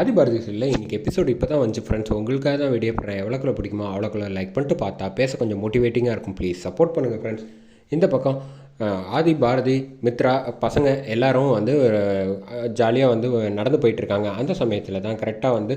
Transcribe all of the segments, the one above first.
ஆதிபாரதி இல்லை இன்றைக்கி எபிசோடு இப்போ தான் வந்துச்சு ஃப்ரெண்ட்ஸ் உங்களுக்காக தான் வீடியோ போடுறேன். எவ்வளோக்குள்ள பிடிக்குமோ அவ்வளோக்குள்ள லைக் பண்ணிட்டு பார்த்தா பேச கொஞ்சம் மோட்டிவேட்டிங்காக இருக்கும் ப்ளீஸ் சப்போர்ட் பண்ணுங்கள் ஃப்ரெண்ட்ஸ் இந்த பக்கம் ஆதி பாரதி மித்ரா பசங்க எல்லாரும் வந்து ஜாலியாக வந்து நடந்து போயிட்டுருக்காங்க. அந்த சமயத்தில் தான் கரெக்டாக வந்து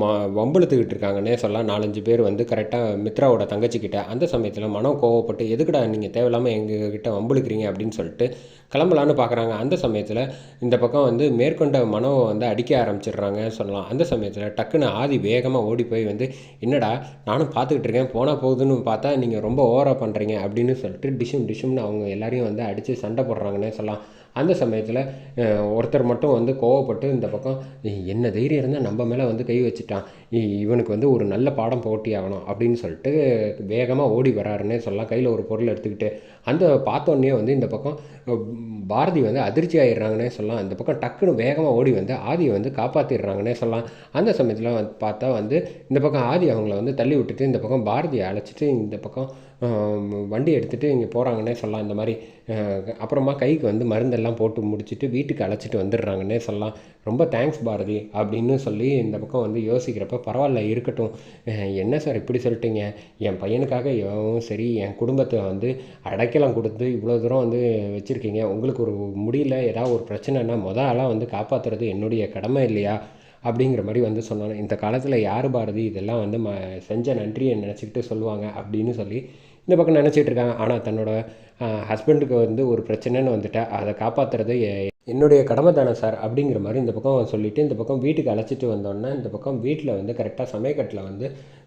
ம வம்புழுத்துக்கிட்டு இருக்காங்கன்னே சொல்லலாம். நாலஞ்சு பேர் வந்து கரெக்டாக மித்ராவோட தங்கச்சிக்கிட்ட. அந்த சமயத்தில் மனம் கோவப்பட்டு எதுக்குடா நீங்கள் தேவையில்லாமல் எங்ககிட்ட வம்புழுக்கிறீங்க? அப்படின்னு சொல்லிட்டு கிளம்பலான்னு பார்க்குறாங்க அந்த சமயத்தில் இந்த பக்கம் வந்து மேற்கொண்ட மனவை வந்து அடிக்க ஆரம்பிச்சிடுறாங்க சொல்லலாம். அந்த சமயத்தில் டக்குன்னு ஆதி வேகமாக ஓடி போய் வந்து என்னடா நானும் பார்த்துக்கிட்டு இருக்கேன். போனால் போகுதுன்னு பார்த்தா நீங்கள் ரொம்ப ஓவராக பண்ணுறீங்க அப்படின்னு சொல்லிட்டு டிஷும் டிஷும்னு அவங்க எல்லாரையும் வந்து அடித்து சண்டை போடுறாங்கன்னே சொல்லலாம். அந்த சமயத்தில் ஒருத்தர் மட்டும் வந்து கோவப்பட்டு இந்த பக்கம் என்ன தைரியம் இருந்தால் நம்ம மேலே வந்து கை வச்சுட்டான். இவனுக்கு வந்து ஒரு நல்ல பாடம் போட்டி ஆகணும். அப்படின்னு சொல்லிட்டு வேகமாக ஓடி வராருன்னே சொல்லலாம். கையில் ஒரு பொருள் எடுத்துக்கிட்டு அந்த பார்த்தோன்னே வந்து இந்த பக்கம் பாரதி வந்து அதிர்ச்சி ஆயிடுறாங்கன்னே சொல்லலாம். இந்த பக்கம் டக்குன்னு வேகமாக ஓடி வந்து ஆதியை வந்து காப்பாற்றிடுறாங்கன்னே சொல்லலாம். அந்த சமயத்தில் வந்து பார்த்தா வந்து இந்த பக்கம் ஆதி அவங்கள வந்து தள்ளி விட்டுட்டு இந்த பக்கம் பாரதியை அழைச்சிட்டு இந்த பக்கம் வண்டி எடுத்துகிட்டு இங்கே போகிறாங்கன்னே சொல்லலாம். இந்த மாதிரி அப்புறமா கைக்கு வந்து மருந்தெல்லாம் போட்டு முடிச்சுட்டு வீட்டுக்கு அழைச்சிட்டு வந்துடுறாங்கன்னே சொல்லலாம். ரொம்ப தேங்க்ஸ் பாரதி அப்படின்னு சொல்லி இந்த பக்கம் வந்து யோசிக்கிறப்ப பரவாயில்ல இருக்கட்டும். என்ன சார் இப்படி சொல்லிட்டீங்க? என் பையனுக்காக எவ்வளவும் சரி என் குடும்பத்தை வந்து அடைக்கலம் கொடுத்து இவ்வளோ தூரம் வந்து வச்சுருக்கீங்க. உங்களுக்கு ஒரு முடியல ஏதாவது ஒரு பிரச்சனைனா மொதல் ஆளாக வந்து காப்பாற்றுறது என்னுடைய கடமை இல்லையா? அப்படிங்கிற மாதிரி வந்து சொன்னாங்க. இந்த காலத்தில் யார் பாரதி? இதெல்லாம் வந்து ம செஞ்ச நன்றியை நினச்சிக்கிட்டு சொல்லுவாங்க அப்படின்னு சொல்லி இந்த பக்கம் நினச்சிட்டு இருக்காங்க. ஆனால் தன்னோட ஹஸ்பண்டுக்கு வந்து ஒரு பிரச்சனைன்னு வந்துட்டா அதை காப்பாற்றுறது என்னுடைய கடமை தானே சார் அப்படிங்கிற மாதிரி இந்த பக்கம் சொல்லிவிட்டு இந்த பக்கம் வீட்டுக்கு அழைச்சிட்டு வந்தோன்னே இந்த பக்கம் வீட்டில் வந்து கரெக்டாக சமயக்கட்டில் வந்து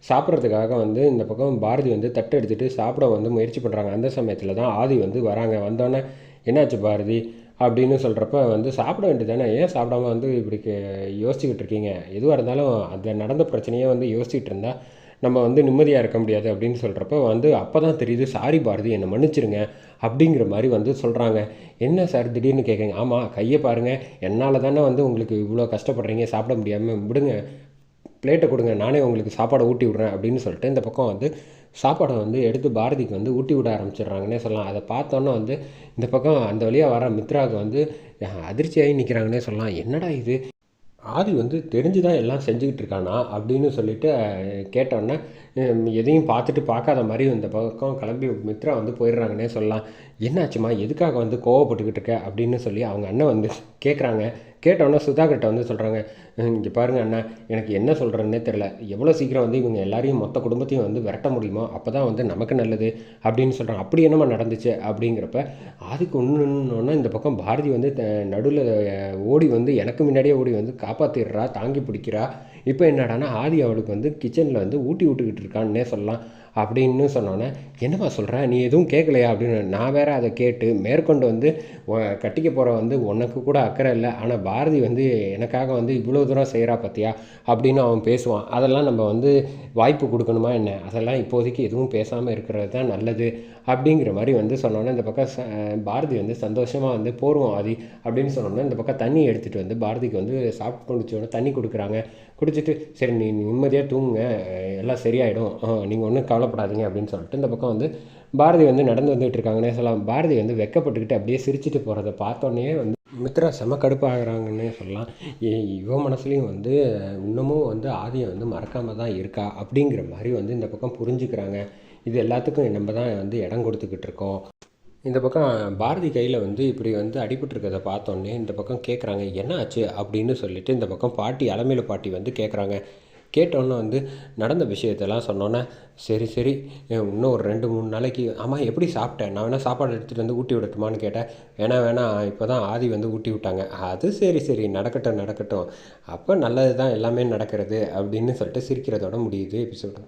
சாப்பிட்றதுக்காக வந்து இந்த பக்கம் பாரதி வந்து தட்டு எடுத்துகிட்டு சாப்பிட வந்து முயற்சி பண்ணுறாங்க அந்த சமயத்தில் தான் ஆதி வந்து வராங்க. வந்தோடனே என்னாச்சு பாரதி? அப்படின்னு சொல்கிறப்ப வந்து சாப்பிட வேண்டியதானே ஏன் சாப்பிடாம வந்து இப்படி யோசிச்சுக்கிட்டு இருக்கீங்க? எதுவாக இருந்தாலும் அந்த நடந்த பிரச்சனையே வந்து யோசிச்சுட்டு இருந்தால் நம்ம வந்து நிம்மதியாக இருக்க முடியாது அப்படின்னு சொல்கிறப்ப வந்து அப்போ தான் தெரியுது சாரி பாரதி என்னை மன்னிச்சிருங்க அப்படிங்கிற மாதிரி வந்து சொல்கிறாங்க என்ன சார் திடீர்னு கேட்குறீங்க ஆமாம் கையை பாருங்கள் என்னால் தானே வந்து உங்களுக்கு இவ்வளோ கஷ்டப்படுறீங்க சாப்பிட முடியாமல் விடுங்க பிளேட்டை கொடுங்க நானே உங்களுக்கு சாப்பாடை ஊட்டி விட்றேன் அப்படின்னு சொல்லிட்டு இந்த பக்கம் வந்து சாப்பாடை வந்து எடுத்து பாரதிக்கு வந்து ஊட்டி விட ஆரம்பிச்சிடுறாங்கன்னே சொல்லலாம். அதை பார்த்தோன்னே வந்து இந்த பக்கம் அந்த வழியாக வர மித்ராவுக்கு வந்து அதிர்ச்சியாகி நிற்கிறாங்கன்னே சொல்லலாம். என்னடா இது? ஆதி வந்து தெரிஞ்சு தான் எல்லாம் செஞ்சுக்கிட்டு இருக்கானா அப்படின்னு சொல்லிட்டு கேட்டோன்னே எதையும் பார்த்துட்டு பார்க்காத மாதிரி இந்த பக்கம் கிளம்பி மித்ரா வந்து போயிடுறாங்கன்னே சொல்லலாம். என்னாச்சுமா எதுக்காக வந்து கோவப்பட்டுக்கிட்டு இருக்க? அப்படின்னு சொல்லி அவங்க அண்ணன் வந்து கேட்குறாங்க கேட்டோன்னே சுதாகர்கிட்ட வந்து சொல்கிறாங்க இங்கே பாருங்க அண்ணா எனக்கு என்ன சொல்கிறேன்னே தெரில எவ்வளோ சீக்கிரம் வந்து இவங்க எல்லாரையும் மொத்த குடும்பத்தையும் வந்து விரட்ட முடியுமோ அப்போ தான் வந்து நமக்கு நல்லது அப்படின்னு சொல்கிறாங்க அப்படி என்னமா நடந்துச்சு? அப்படிங்கிறப்ப அதுக்கு ஒன்றுன்னு இந்த பக்கம் பாரதி வந்து நடுவில் ஓடி வந்து எனக்கு முன்னாடியே ஓடி வந்து காப்பாற்றிடுறா தாங்கி பிடிக்கிறா. இப்போ என்னடான்னா ஆதி அவளுக்கு வந்து கிச்சனில் வந்து ஊட்டி விட்டுக்கிட்டு இருக்கான்னே சொல்லலாம். அப்படின்னு சொன்னோன்னே என்னம்மா சொல்கிற நீ எதுவும் கேட்கலையா அப்படின்னு நான் வேற அதை கேட்டு மேற்கொண்டு வந்து கட்டிக்க போகிற வந்து உனக்கு கூட அக்கறை இல்லை. ஆனால் பாரதி வந்து எனக்காக வந்து இவ்வளோ தூரம் செய்கிறா பார்த்தியா அப்படின்னு அவன் பேசுவான். அதெல்லாம் நம்ம வந்து வாய்ப்பு கொடுக்கணுமா என்ன? அதெல்லாம் இப்போதைக்கு எதுவும் பேசாமல் இருக்கிறது தான் நல்லது. அப்படிங்கிற மாதிரி வந்து சொன்னோன்னே இந்த பக்கம் ச- பாரதி வந்து சந்தோஷமாக வந்து போருவோம் ஆதி அப்படின்னு சொன்னோன்னே இந்த பக்கம் தண்ணி எடுத்துகிட்டு வந்து பாரதிக்கு வந்து சாப்பிட்டு முடிச்சோடனே தண்ணி கொடுக்குறாங்க. குடிச்சிட்டு சரி நீ நிம்மதியாக தூங்குங்க. எல்லாம் சரியாயிடும். நீங்கள் ஒன்றும் கவலைப்படாதீங்க. அப்படின்னு சொல்லிட்டு இந்த பக்கம் வந்து பாரதி வந்து நடந்து வந்துகிட்டு இருக்காங்கன்னே சொல்லலாம் பாரதி வந்து வெக்கப்பட்டுக்கிட்டு அப்படியே சிரிச்சிட்டு போகிறத பார்த்தோன்னே வந்து மித்ரா செம கடுப்பாகிறாங்கன்னே சொல்லலாம். ஏ- இவ மனசுலேயும் வந்து இன்னமும் வந்து ஆதியை வந்து மறக்காமல் தான் இருக்கா? அப்படிங்கிற மாதிரி வந்து இந்த பக்கம் புரிஞ்சுக்கிறாங்க. இது எல்லாத்துக்கும் நம்ம தான் வந்து இடம் கொடுத்துக்கிட்டு இருக்கோம். இந்த பக்கம் பாரதி கையில் வந்து இப்படி வந்து அடிபட்டுருக்கதை பார்த்தோன்னே இந்த பக்கம் கேட்குறாங்க என்ன ஆச்சு அப்படின்னு சொல்லிட்டு இந்த பக்கம் பாட்டி அலமையில பாட்டி வந்து கேட்குறாங்க கேட்டோன்னே வந்து நடந்த விஷயத்தெல்லாம் சொன்னோன்னே சரி சரி இன்னும் ஒரு ரெண்டு மூணு நாளைக்கு ஆமாம் எப்படி சாப்பிட்டேன்? நான் வேணால் சாப்பாடு எடுத்துகிட்டு வந்து ஊட்டி விடட்டுமான்னு கேட்டேன். வேணா வேணாம் இப்போ தான் ஆதி வந்து ஊட்டி விட்டாங்க. அது சரி சரி நடக்கட்டும் நடக்கட்டும். அப்போ நல்லது தான் எல்லாமே நடக்கிறது அப்படின்னு சொல்லிட்டு சிரிக்கிறதோட முடியுது எபிசோடு.